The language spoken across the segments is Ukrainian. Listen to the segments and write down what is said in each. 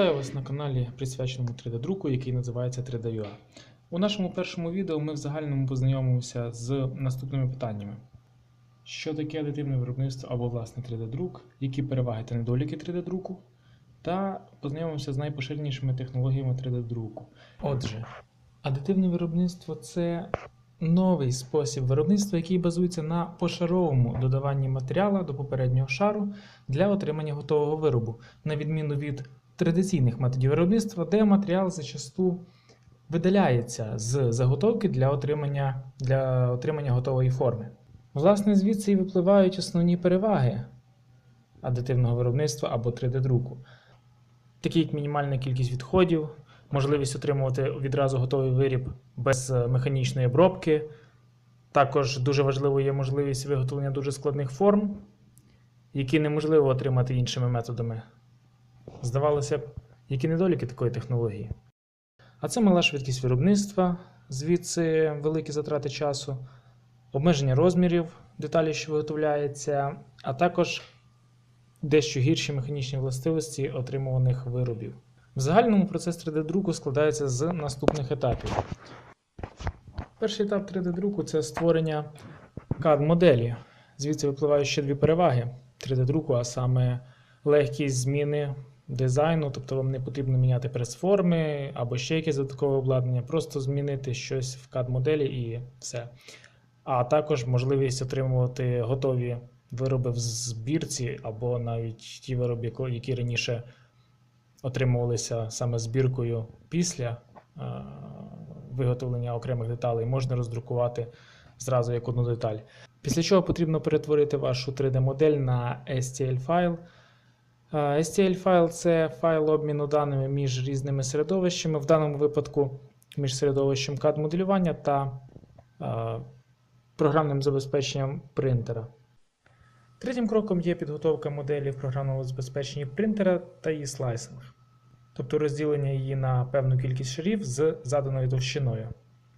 Вітаю вас на каналі, присвяченому 3D-друку, який називається 3D.ua. У нашому першому відео ми в загальному познайомимося з наступними питаннями: що таке адитивне виробництво або власне 3D-друк, які переваги та недоліки 3D-друку, та познайомимося з найпоширенішими технологіями 3D-друку. Отже, адитивне виробництво це новий спосіб виробництва, який базується на пошаровому додаванні матеріалу до попереднього шару для отримання готового виробу, на відміну від традиційних методів виробництва, де матеріал зачасту видаляється з заготовки для отримання, для отримання готової форми. Власне, звідси і випливають основні переваги адитивного виробництва або 3D-друку, такі як мінімальна кількість відходів, можливість отримувати відразу готовий виріб без е, механічної обробки. Також дуже важливою є можливість виготовлення дуже складних форм, які неможливо отримати іншими методами. Здавалося б, які недоліки такої технології. А це мала швидкість виробництва, звідси великі затрати часу, обмеження розмірів деталі, що виготовляється, а також дещо гірші механічні властивості отримуваних виробів. В загальному процес 3D-друку складається з наступних етапів. Перший етап 3D-друку це створення CAD-моделі. Звідси випливають ще дві переваги 3D-друку, а саме легкість зміни дизайну, тобто вам не потрібно міняти прес-форми або ще якесь додаткове обладнання, просто змінити щось в CAD-моделі і все. А також можливість отримувати готові вироби в збірці, або навіть ті вироби, які раніше отримувалися саме збіркою після е, виготовлення окремих деталей, можна роздрукувати зразу як одну деталь. Після чого потрібно перетворити вашу 3D-модель на STL файл. STL файл це файл обміну даними між різними середовищами, в даному випадку між середовищем CAD-моделювання та е, програмним забезпеченням принтера. Третім кроком є підготовка моделі в програмному забезпеченні принтера та її слайсинг, тобто розділення її на певну кількість шарів з заданою товщиною.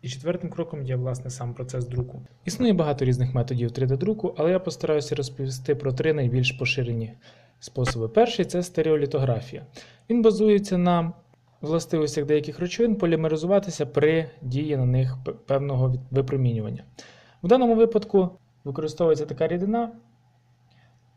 І четвертим кроком є власне сам процес друку. Існує багато різних методів 3D-друку, але я постараюся розповісти про три найбільш поширені способи. Перший це стереолітографія. Він базується на властивостях деяких речовин полімеризуватися при дії на них певного випромінювання. В даному випадку використовується така рідина,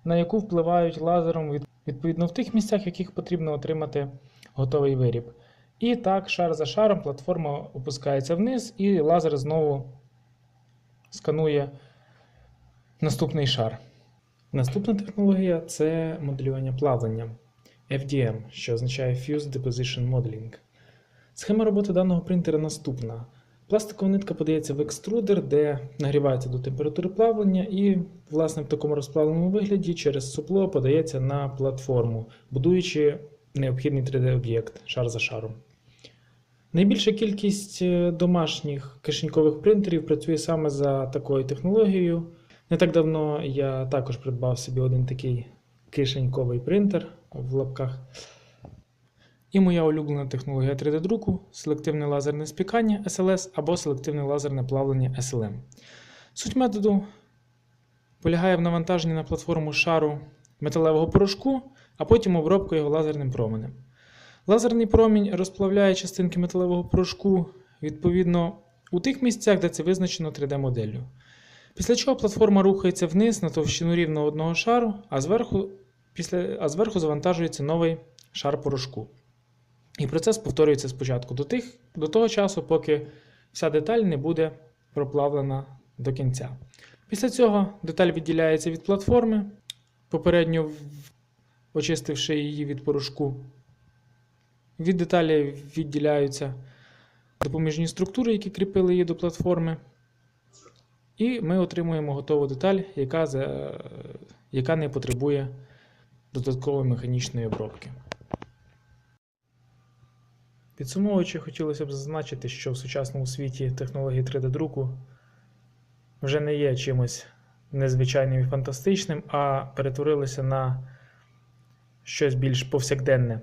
на яку впливають лазером відповідно в тих місцях, в яких потрібно отримати готовий виріб. І так, шар за шаром, платформа опускається вниз, і лазер знову сканує наступний шар. Наступна технологія це моделювання плавлення FDM, що означає Fused Deposition Modeling. Схема роботи даного принтера наступна. Пластикова нитка подається в екструдер, де нагрівається до температури плавлення, і, власне, в такому розплавленому вигляді через супло подається на платформу, будуючи необхідний 3D-об'єкт шар за шаром. Найбільша кількість е, домашніх кишенькових принтерів працює саме за такою технологією. Не так давно я також придбав собі один такий кишеньковий принтер в лапках. І моя улюблена технологія 3D-друку селективне лазерне спікання SLS або селективне лазерне плавлення SLM. Суть методу полягає в навантаженні на платформу шару металевого порошку, а потім обробка його лазерним променем. Лазерний промінь розплавляє частинки металевого порошку відповідно у тих місцях, де це визначено 3D-моделлю. Після чого платформа рухається вниз на товщину рівно одного шару, а зверху, після, а зверху завантажується новий шар порошку. І процес повторюється спочатку до, тих, до того часу, поки вся деталь не буде проплавлена до кінця. Після цього деталь відділяється від платформи, попередньо очистивши її від порошку. Від деталі відділяються допоміжні структури, які кріпили її до платформи. І ми отримуємо готову деталь, яка, яка не потребує додаткової механічної обробки. Підсумовуючи, хотілося б зазначити, що в сучасному світі технології 3D-друку вже не є чимось незвичайним і фантастичним, а перетворилися на щось більш повсякденне.